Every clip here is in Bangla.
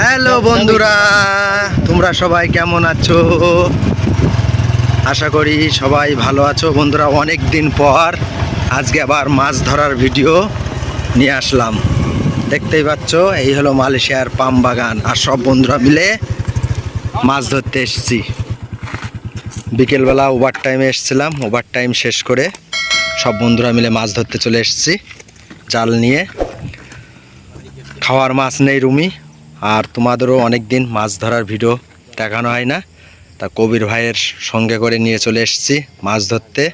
হ্যালো বন্ধুরা। তোমরা সবাই কেমন আছো? আশা করি সবাই ভালো আছো। বন্ধুরা, অনেক দিন পর আজকে আবার মাছ ধরার ভিডিও নিয়ে আসলাম। দেখতেই পাচ্ছ, এই হলো মালয়েশিয়ার পাম বাগান। আর সব বন্ধুরা মিলে মাছ ধরতে এসেছি। বিকেলবেলা ওভার টাইমে এসেছিলাম। ওভার টাইম শেষ করে সব বন্ধুরা মিলে মাছ ধরতে চলে এসেছি। জাল নিয়ে। খাওয়ার মাছ নেই রুমি। আর তোমাদেরও অনেক দিন মাছ ধরার ভিডিও দেখানো হয় না। তা কবির ভাইয়ের সঙ্গে করে নিয়ে চলে এসেছি মাছ ধরতে।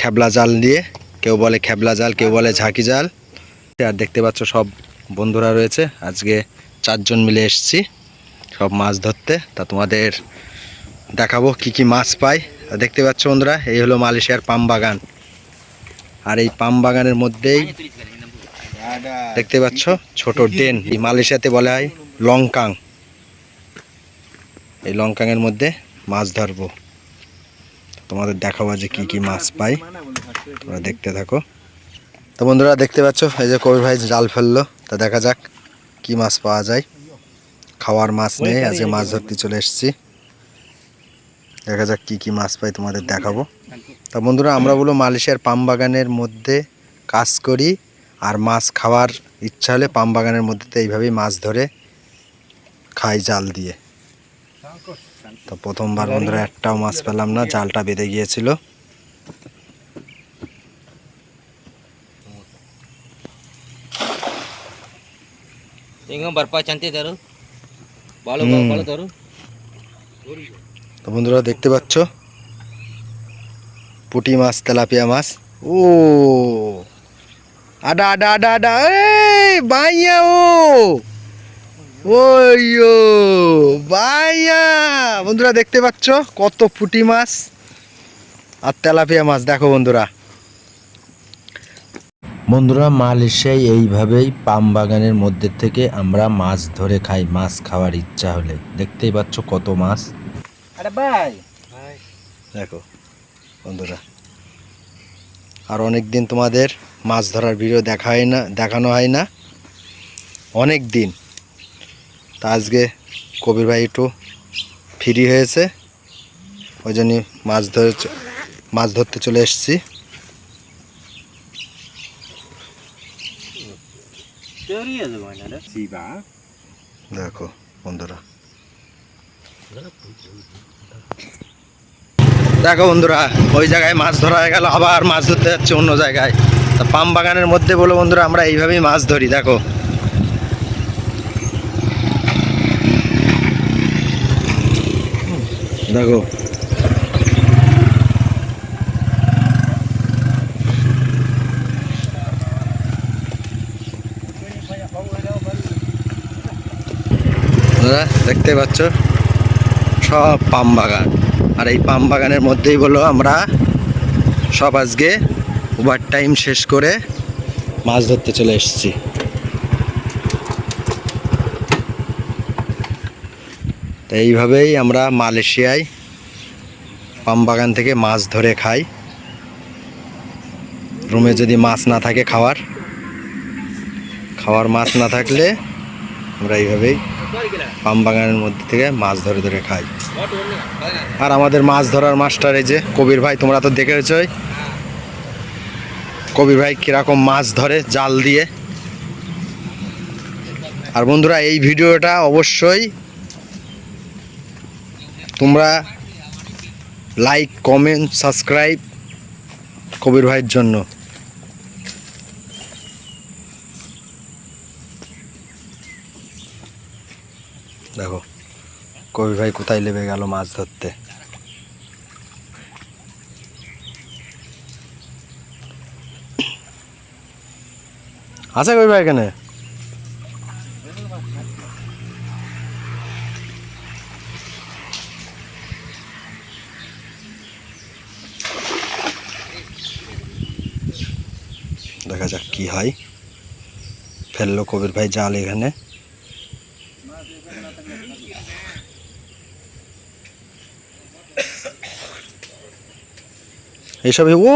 খেবলা জাল দিয়ে, কেউ বলে খেবলা জাল, কেউ বলে ঝাঁকি জাল। আর দেখতে পাচ্ছ সব বন্ধুরা রয়েছে। আজকে চারজন মিলে এসেছি সব মাছ ধরতে। তা তোমাদের দেখাবো কি কি মাছ পাই। দেখতে পাচ্ছ বন্ধুরা, এই হলো মালয়েশিয়ার পাম বাগান। আর এই পাম বাগানের মধ্যেই দেখতে পাচ্ছ? ছোট ডেন এই মালয়েশিয়াতে বলা হয় লংকাং। এই লংকাংয়ের মধ্যে মাছ ধরবো। তোমাদের দেখাবো যে কি কি মাছ পাই। তোমরা দেখতে থাকো। তো বন্ধুরা দেখতে পাচ্ছ? এই যে কবির ভাই জাল ফেলল। তা দেখা যাক কি মাছ পাওয়া যায়। খাওয়ার মাছ নেই আজকে মাছ ধরতে চলে এসেছি। দেখা যাক কি কি মাছ পাই তোমাদের দেখাবো। তা বন্ধুরা আমরা বলো মালয়েশিয়ার পাম বাগানের মধ্যে কাজ করি। আর মাছ খাওয়ার ইচ্ছা হলে পাম বাগানের মধ্যে এইভাবেই মাছ ধরে খাই জাল দিয়ে। তো প্রথমবার বন্ধুরা একটাও মাছ পেলাম না জালটা বেঁধে গিয়েছিল. তো বন্ধুরা দেখতে পাচ্ছ? পুঁটি মাছ তেলাপিয়া মাছ। ও! আডা আডা আডা আডা। এই বাইয়া ও। ওই ও বাইয়া। বন্ধুরা দেখতে পাচ্ছ কত পুঁটি মাছ আর তেলাপিয়া মাছ। দেখো বন্ধুরা। বন্ধুরা মালয়েশিয়ায় এইভাবেই পাম বাগানের মধ্যে থেকে আমরা মাছ ধরে খাই মাছ খাওয়ার ইচ্ছা হলে। দেখতেই পাচ্ছ কত মাছ। Ada bay. দেখো বন্ধুরা। আর অনেক দিন তোমাদের মাছ ধরার ভিডিও দেখা হয় না, দেখানো হয় না। অনেক দিন। তা আজকে কবির ভাই একটু ফ্রি হয়েছে। ওই জন্য মাছ ধরে মাছ ধরতে চলে এসেছি. দেখো, বন্ধুরা। দেখো বন্ধুরা, ওই জায়গায় মাছ ধরা হয়ে গেল, আবার মাছ ধরতে যাচ্ছে অন্য জায়গায়। তা পাম বাগানের মধ্যে বলো বন্ধুরা, আমরা এইভাবেই মাছ ধরি, দেখো। দেখো। দেখতে পাচ্ছ? সব পাম বাগান। আর এই পাম বাগানের মধ্যেই বলো আমরা সব আজকে ওভার টাইম শেষ করে মাছ ধরতে চলে এসেছি। তো এইভাবেই আমরা মালয়েশিয়ায় পাম বাগান থেকে মাছ ধরে খাই। রুমে যদি মাছ না থাকে খাওয়ার খাওয়ার মাছ না থাকলে আমরা এইভাবেই পাম বাগানের মধ্যে থেকে মাছ ধরে ধরে খাই। আর আমাদের মাছ ধরার মাস্টার এই যে কবির ভাই, তোমরা তো দেখেছই কবির ভাই কীরকম মাছ ধরে জাল দিয়ে। আর বন্ধুরা, এই ভিডিওটা অবশ্যই তোমরা লাইক কমেন্ট সাবস্ক্রাইব কবির ভাইয়ের জন্য। দেখো কবি ভাই কোথায় লেবে গেল মাছ ধরতে? আছে কবি ভাই এখানে? দেখা যাক কি হয়। ফেলল কবির ভাই জাল এখানে। এইসব ও!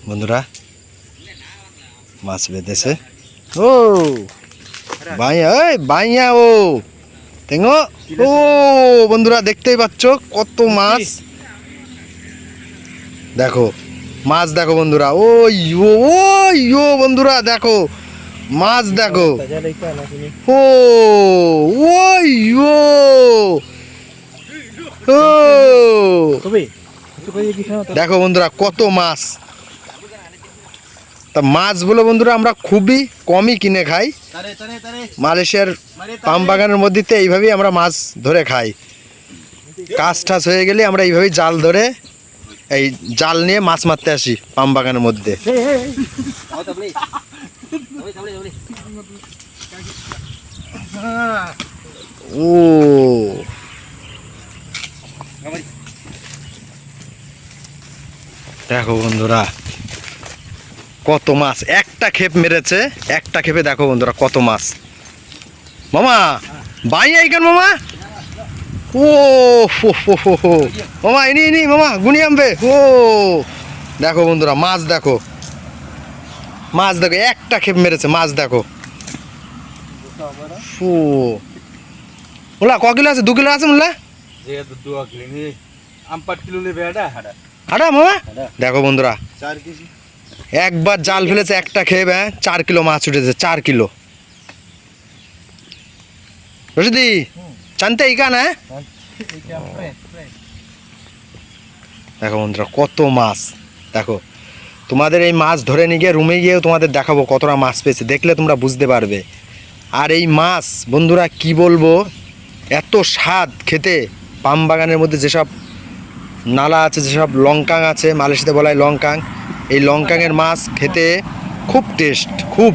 বন্ধুরা মাছ বেঁধেছে। ও। বাইয়া এই বাইয়া ও। তেঙ্গো ও বন্ধুরা দেখতেই পাচ্ছ কত মাছ। দেখো মাছ দেখো বন্ধুরা ওই ও ওই ও বন্ধুরা দেখো মাছ দেখো। ও ওই ও। ও দেখো বন্ধুরা কত মাছ। তা মাছগুলো বন্ধুরা আমরা খুবই কমই কিনে খাই। মালয়েশিয়ার পাম বাগানের মধ্যে এইভাবেই আমরা মাছ ধরে খাই। কাজ টাছ হয়ে গেলে আমরা এইভাবেই জাল ধরে এই জাল নিয়ে মাছ মারতে আসি পাম বাগানের মধ্যে। ও। দেখো বন্ধুরা কত মাছ? একটা খেপ মেরেছে একটা খেপে দেখো বন্ধুরা কত মাছ। মামা বাই আইকান মামা? ও হো হো হো হো মামা ইনি ইনি মামা গুনি আনবে। ও দেখো বন্ধুরা মাছ দেখো। মাছ দেখো একটা খেপ মেরেছে মাছ দেখো। ও মোলা ক কিলো আছে? দু কিলো আছে মোলা যে দুয়া কিলো নি আম পাট কিলো নেবে এটা হাড়া মামা? দেখো বন্ধুরা। 4 কেজি। একবার জাল ফেলেছে, একটা খেয়ে হ্যাঁ চার কিলো মাছ উঠেছে, চার কিলো। রশিদি চানতে এই কান হ্যাঁ? দেখো বন্ধুরা, কত মাছ। দেখো, তোমাদের এই মাছ ধরে নিয়ে গিয়ে রুমে গিয়েও তোমাদের দেখাবো কতটা মাছ পেয়েছে। দেখলে তোমরা বুঝতে পারবে। আর এই মাছ, বন্ধুরা, কি বলব? এত স্বাদ খেতে। পাম বাগানের মধ্যে যেসব নালা আছে, যেসব লঙ্কাং আছে মালয়েশিয়াতে বলা হয় লঙ্কাং এই লঙ্কাঙের মাছ খেতে খুব টেস্ট খুব।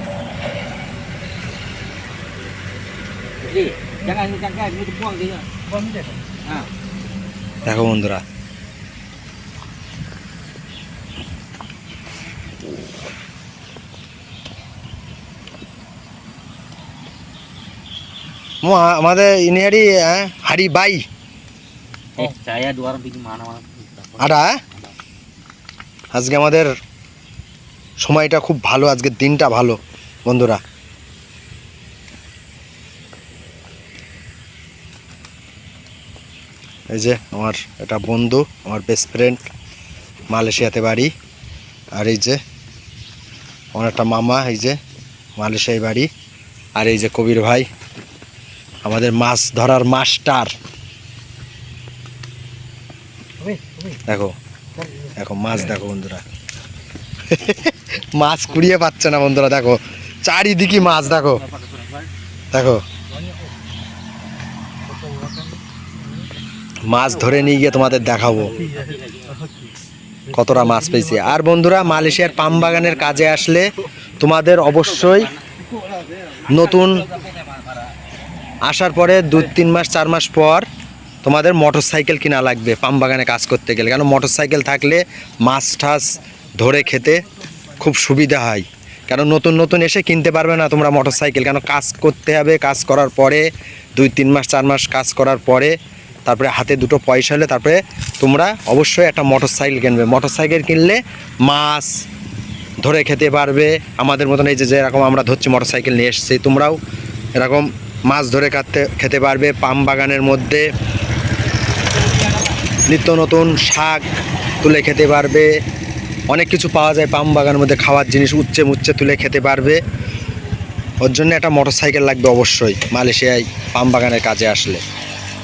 দেখো বন্ধুরা। আমাদের ইনিয়ারি হ্যাঁ হারি বাই। আজকে আমাদের সময়টা খুব ভালো আজকের দিনটা ভালো বন্ধুরা। এই যে আমার এটা বন্ধু আমার বেস্ট ফ্রেন্ড মালয়েশিয়াতে বাড়ি। আর এই যে আমার একটা মামা এই যে মালয়েশিয়ায় বাড়ি। আর এই যে কবির ভাই আমাদের মাছ ধরার মাস্টার। দেখো দেখো, মাছ দেখো বন্ধুরা। মাছ কুড়িয়ে পাচ্ছে না বন্ধুরা, দেখো। চারিদিকে মাছ, দেখো। দেখো। মাছ ধরে নিয়ে গিয়ে তোমাদের দেখাবো। কতটা মাছ পেয়েছে। আর বন্ধুরা, মালয়েশিয়ার পাম বাগানের কাজে আসলে তোমাদের অবশ্যই নতুন আসার পরে দু তিন মাস, চার মাস পর তোমাদের মোটর সাইকেল কিনা লাগবে পাম বাগানে কাজ করতে গেলে। কেন মোটর সাইকেল থাকলে মাছ ঠাস ধরে খেতে খুব সুবিধা হয়। কেন নতুন নতুন এসে কিনতে পারবে না তোমরা মোটর সাইকেল কেন কাজ করতে হবে, কাজ করার পরে, দুই, তিন মাস, চার মাস কাজ করার পরে, তারপরে হাতে দুটো পয়সা হলে তারপরে তোমরা অবশ্যই একটা মোটর সাইকেল কিনবে। মোটর সাইকেল কিনলে মাছ ধরে খেতে পারবে। আমাদের মতন এই যে যেরকম আমরা ধরছি মোটর সাইকেল নিয়ে এসেছি, তোমরাও এরকম মাছ ধরে খাতে খেতে পারবে। পাম বাগানের মধ্যে নিত্য নতুন শাক তুলে খেতে পারবে। অনেক কিছু পাওয়া যায় পাম বাগানের মধ্যে, খাওয়ার জিনিস উচ্চে মুচ্ছে তুলে খেতে পারবে। ওর জন্য একটা মোটর সাইকেল লাগবে অবশ্যই, মালয়েশিয়ায় পাম বাগানের কাজে আসলে।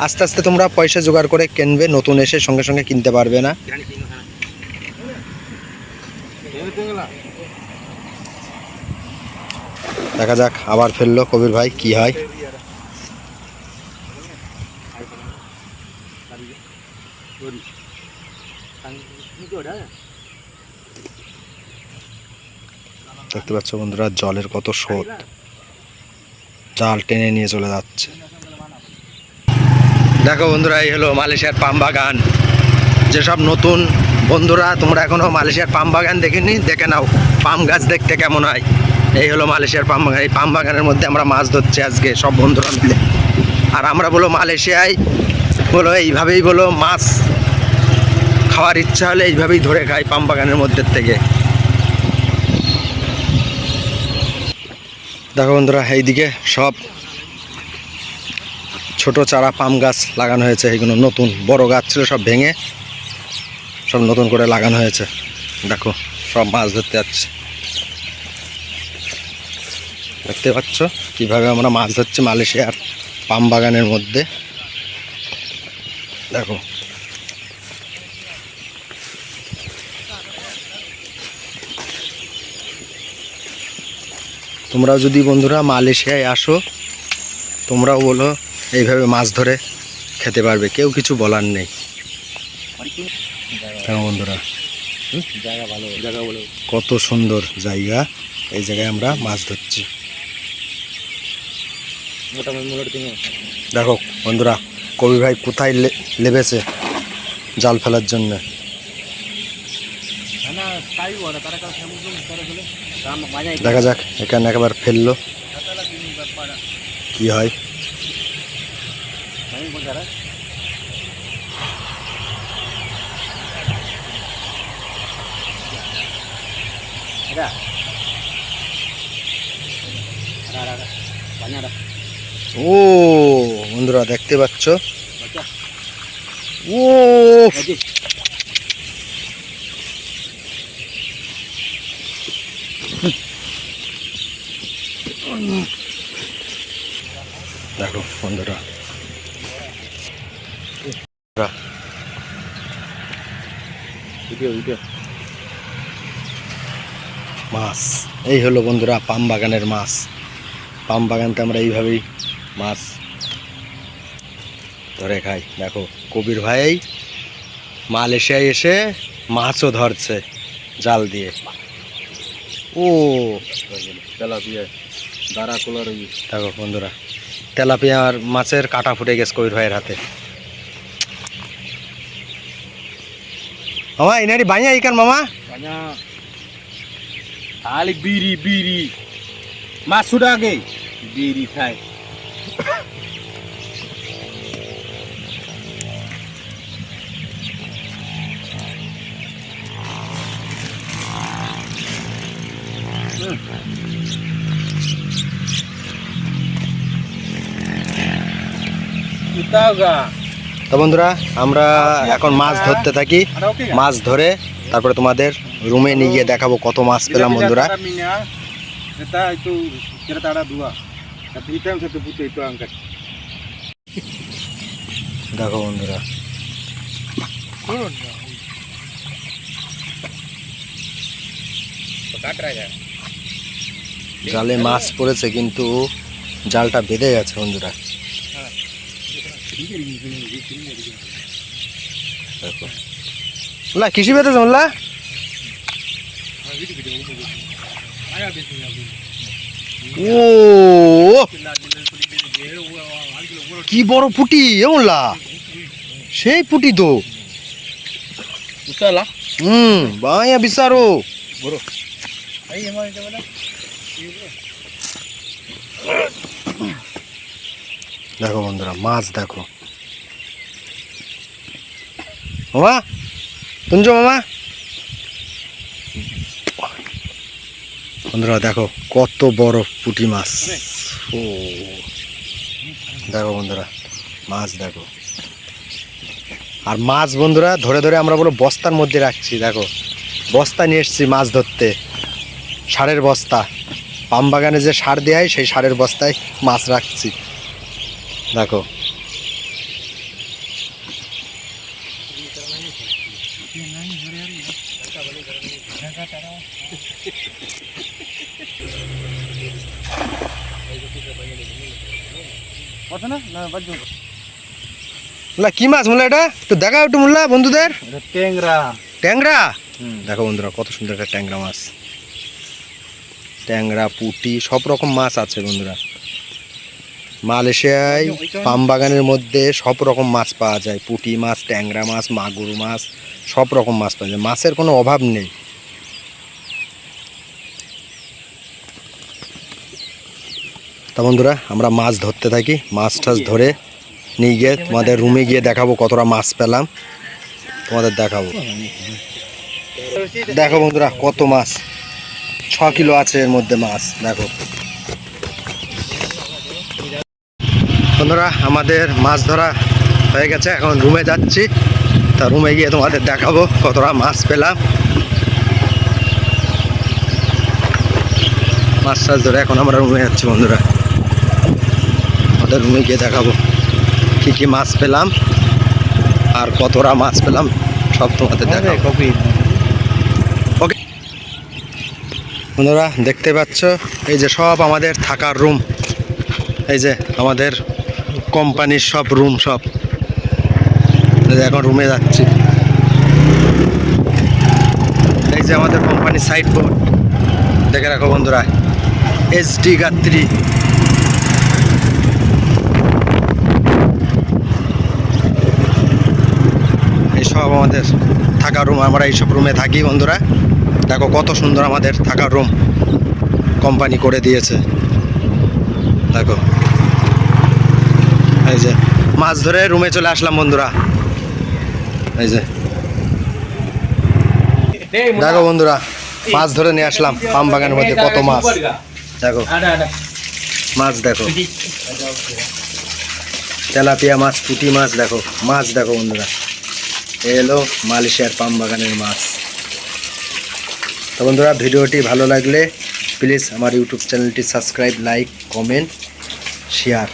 আস্তে আস্তে তোমরা পয়সা জোগাড় করে কিনবে, নতুন এসে সঙ্গে সঙ্গে কিনতে পারবে না। দেখা যাক, আবার ফেলল কবির ভাই, কি হয়? দেখতে পাচ্ছ বন্ধুরা, জলের কত স্রোত। জাল টেনে নিয়ে চলে যাচ্ছে। দেখো বন্ধুরা, এই হলো মালয়েশিয়ার পাম বাগান। যেসব নতুন বন্ধুরা, তোমরা এখনও মালয়েশিয়ার পাম বাগান দেখেনি, দেখে নাও, পাম গাছ দেখতে কেমন হয়। এই হলো মালয়েশিয়ার পাম বাগান। এই পাম বাগানের মধ্যে আমরা মাছ ধরছি আজকে, সব বন্ধুরা মিলে। আর আমরা বলো মালয়েশিয়ায়, বলো এইভাবেই বলো মাছ খাওয়ার ইচ্ছা হলে এইভাবেই ধরে খাই পাম বাগানের মধ্যে থেকে। দেখো বন্ধুরা, এইদিকে সব ছোট চারা, পাম গাছ লাগানো হয়েছে। এইগুলো নতুন, বড় গাছ ছিল, সব ভেঙে সব নতুন করে লাগানো হয়েছে। দেখো, সব মাছ ধরতে যাচ্ছে। দেখতে পাচ্ছ কীভাবে আমরা মাছ ধরছি মালয়েশিয়ার পাম বাগানের মধ্যে? দেখো। তোমরাও যদি বন্ধুরা মালয়েশিয়ায় আসো, তোমরাও বলো এইভাবে মাছ ধরে খেতে পারবে। কেউ কিছু বলার নেই। দেখো বন্ধুরা? কত সুন্দর জায়গা। এই জায়গায় আমরা মাছ ধরছি। দেখো বন্ধুরা, কবি ভাই কোথায় লেবেছে জাল ফেলার জন্য? না তাই তারা দেখা যাক এখানে একবার ফেলল। কি হয়? ও বন্ধুরা দেখতে পাচ্ছ? ও দেখো, বন্ধুরা। মাছ। এই হলো বন্ধুরা পাম বাগানের মাছ। পাম বাগানতে আমরা এইভাবেই মাছ ধরে খাই। দেখো, কবির ভাই মালয়েশিয়ায় এসে মাছও ধরছে জাল দিয়ে। ও। তেলাপিয়া দাঁড়া কোলার ওই দেখো বন্ধুরা তেলাপিয়ার মাছের কাটা ফুটে গেছে কবির ভাইয়ের হাতে। মামা ইনারি বাইয়া ইকান মামা। banyak বিড়ি বিড়ি। biri mas sudah বিড়ি biri তো বন্ধুরা আমরা এখন মাছ ধরতে থাকি। মাছ ধরে তারপরে তোমাদের রুমে নিয়ে গিয়ে দেখাবো কত মাছ পেলাম বন্ধুরা। দেখো বন্ধুরা। জালে মাছ পড়েছে কিন্তু জালটা বেঁধে গেছে বন্ধুরা। মোল্লা কৃষি বেঁধেছে মোল্লা ও কি বড় পুটি এ মোল্লা সেই পুটি তো. হুম বাঁয়া বিচারো। mana? দেখো বন্ধুরা, মাছ দেখো। মামা, শুনছো মামা? বন্ধুরা, দেখো কত বড় পুঁটি মাছ। ও, দেখো বন্ধুরা, মাছ দেখো। আর মাছ বন্ধুরা, ধরে ধরে আমরা বলো বস্তার মধ্যে রাখছি, দেখো। বস্তা নিয়ে এসছি মাছ ধরতে, সারের বস্তা। পাম বাগানে যে সার দেয় সেই সারের বস্তায় মাছ রাখছি। দেখো। কি মাছ মুল্লা এটা? তো দেখাও একটু মুল্লা বন্ধুদের। ট্যাংরা। ট্যাংরা. দেখো বন্ধুরা কত সুন্দর একটা ট্যাংরা মাছ। ট্যাংরা পুঁটি সব রকম মাছ আছে বন্ধুরা। মালয়েশিয়ায় পাম বাগানের মধ্যে সব রকম মাছ পাওয়া যায়। পুঁটি মাছ, ট্যাংরা মাছ, মাগুর মাছ, সব রকম মাছ পাওয়া যায়। মাছের কোনো অভাব নেই। তা বন্ধুরা, আমরা মাছ ধরতে থাকি। মাছ টাছ ধরে নিয়ে গিয়ে তোমাদের রুমে গিয়ে দেখাবো কতটা মাছ পেলাম। তোমাদের দেখাবো। দেখো বন্ধুরা, কত মাছ। ছ কিলো আছে এর মধ্যে মাছ, দেখো। বন্ধুরা আমাদের মাছ ধরা হয়ে গেছে। এখন রুমে যাচ্ছি। তা রুমে গিয়ে তোমাদের দেখাবো কতটা মাছ পেলাম। মাছ টাছ ধরে এখন আমরা রুমে যাচ্ছি বন্ধুরা। আমাদের রুমে গিয়ে দেখাবো কি কি মাছ পেলাম আর কতটা মাছ পেলাম সব তোমাদের দেখাবো। ওকে। বন্ধুরা দেখতে পাচ্ছ? এই যে সব আমাদের থাকার রুম। এই যে আমাদের কোম্পানির সব রুম সব। এখন রুমে যাচ্ছি। এই যে আমাদের কোম্পানির সাইড বোর্ড দেখে রাখো বন্ধুরা। এস ডি গাত্রী। এইসব আমাদের থাকার রুম আমরা এইসব রুমে থাকি বন্ধুরা। দেখো কত সুন্দর আমাদের থাকার রুম কোম্পানি করে দিয়েছে। দেখো। এই যে, মাছ ধরে রুমে চলে আসলাম বন্ধুরা। এই যে। দেখো বন্ধুরা, মাছ ধরে নিয়ে আসলাম, পাম বাগানের মধ্যে কত মাছ। দেখো। মাছ দেখো। তেলাপিয়া মাছ, পুঁটি মাছ দেখো। মাছ দেখো বন্ধুরা। এলো মালয়েশিয়ার পাম বাগানের মাছ। তো বন্ধুরা, ভিডিওটি ভালো লাগলে প্লিজ আমার ইউটিউব চ্যানেলটি সাবস্ক্রাইব লাইক কমেন্ট শেয়ার